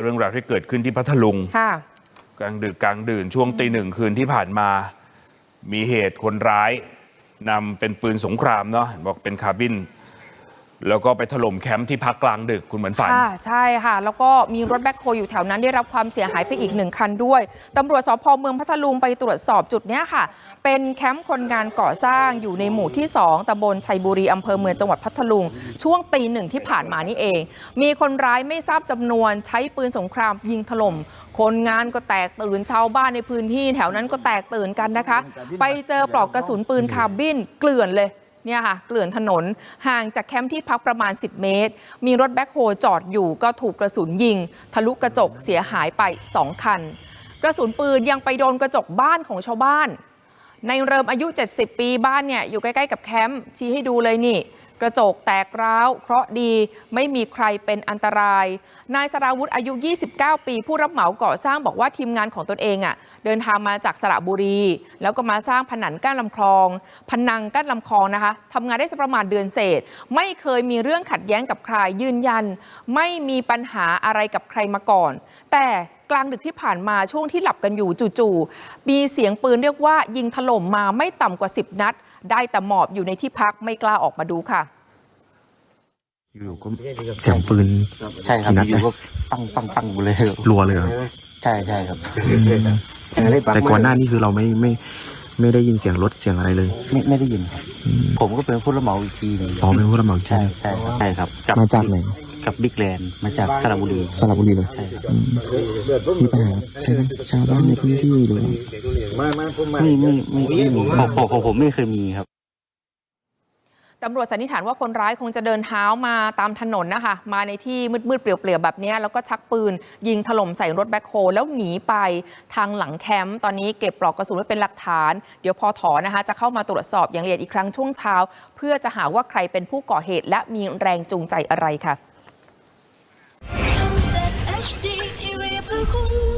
เรื่องราวที่เกิดขึ้นที่พัทลุงค่ะกลางดึกกลางดื่นช่วงตีหนึ่งคืนที่ผ่านมา มีเหตุคนร้ายนำเป็นปืนสงครามเนาะบอกเป็นคาร์บิน แล้วก็ไปถล่มแคมป์ที่พักกลางดึกคุณเหมือนฝัน ค่ะ ใช่ค่ะ แล้วก็มีรถแบ็คโฮอยู่แถวนั้นได้รับความเสียหายไปอีกหนึ่งคันด้วยตำรวจสพเมืองพัทลุงไปตรวจสอบจุดเนี้ยค่ะ เป็นแคมป์คนงานก่อสร้างอยู่ในหมู่ที่ 2ตำบลชัยบุรีอำเภอเมืองจังหวัดพัทลุง ช่วงตีหนึ่งที่ผ่านมานี่เอง มีคนร้ายไม่ทราบจำนวนใช้ปืนสงครามยิงถล่ม คนงานก็แตกตื่นชาวบ้านในพื้นที่ แถวนั้นก็แตกตื่นกันนะคะ ไปเจอปลอกกระสุนปืนคาร์บินเกลื่อนเลย เนี่ยค่ะเกลื่อนถนนห่างจากแคมป์ที่พักประมาณ 10 เมตร มีรถแบ็คโฮจอดอยู่ก็ถูกกระสุนยิง ทะลุกระจกเสียหายไป 2 คัน กระสุนปืนยังไปโดนกระจกบ้านของชาวบ้าน ในเริมอายุ 70 ปีบ้านเนี่ยอยู่ใกล้ ๆ กับแคมป์ชี้ให้ดูเลยนี่ กระจกแตกร้าวเคราะดีไม่มีใครเป็นอันตราย นายสราวุธอายุ 29 ปี ผู้รับเหมาก่อสร้างบอกว่าทีมงานของตนเองอะเดินทางมาจากสระบุรี แล้วก็มาสร้างผนังกั้นลำคลองพนังกั้นลำคลองนะคะทำงานได้สักประมาณเดือนเศษ ไม่เคยมีเรื่องขัดแย้งกับใครยืนยัน ไม่มีปัญหาอะไรกับใครมาก่อน แต่กลางดึกที่ผ่านมาช่วงที่หลับกันอยู่จู่ๆมีเสียงปืนเรียกว่ายิงถล่มมาไม่ต่ำกว่า 10 นัด ได้แต่หมอบอยู่ในที่พักไม่กล้าออกมาดูค่ะ อยู่ก็เสียงปืน ใช่ครับกี่นัดอยู่นะๆก็ปังปังปังอยู่เลยครับรัวเลยเหรอใช่ใช่ครับแต่ก่อนหน้านี้คือเราไม่ไม่ไม่ได้ยินเสียงรถเสียงอะไรเลย ไม่ไม่ได้ยินครับ ผมก็เป็นผู้รับเหมาอีกทีหนึงอ๋อเป็นผู้รับเหมาอีกทีใช่หนึ่งใช่ครับใช่ครับ มาจากไหน กับบิ๊กแลนด์มาจากสระบุรี สระบุรีเลยใช่ครับอืมมีปัญหาใช่ไหมชาวบ้านในพื้นที่หรือว่าไม่ไม่ไม่ไม่มีของของของผมไม่เคยมีครับ ตำรวจสันนิษฐานว่าคนร้ายคงจะเดินเท้ามาตามถนนนะคะ มาในที่มืดๆเปลี่ยวๆแบบเนี้ยแล้วก็ชักปืน ยิงถล่มใส่รถแบ็คโฮแล้วหนีไปทางหลังแคมป์ตอนนี้เก็บปลอกกระสุนไว้เป็นหลักฐาน เดี๋ยวพอถอนะคะ จะเข้ามาตรวจสอบอย่างละเอียดอีกครั้งช่วงเช้า เพื่อจะหาว่าใครเป็นผู้ก่อเหตุและมีแรงจูงใจอะไรค่ะ ท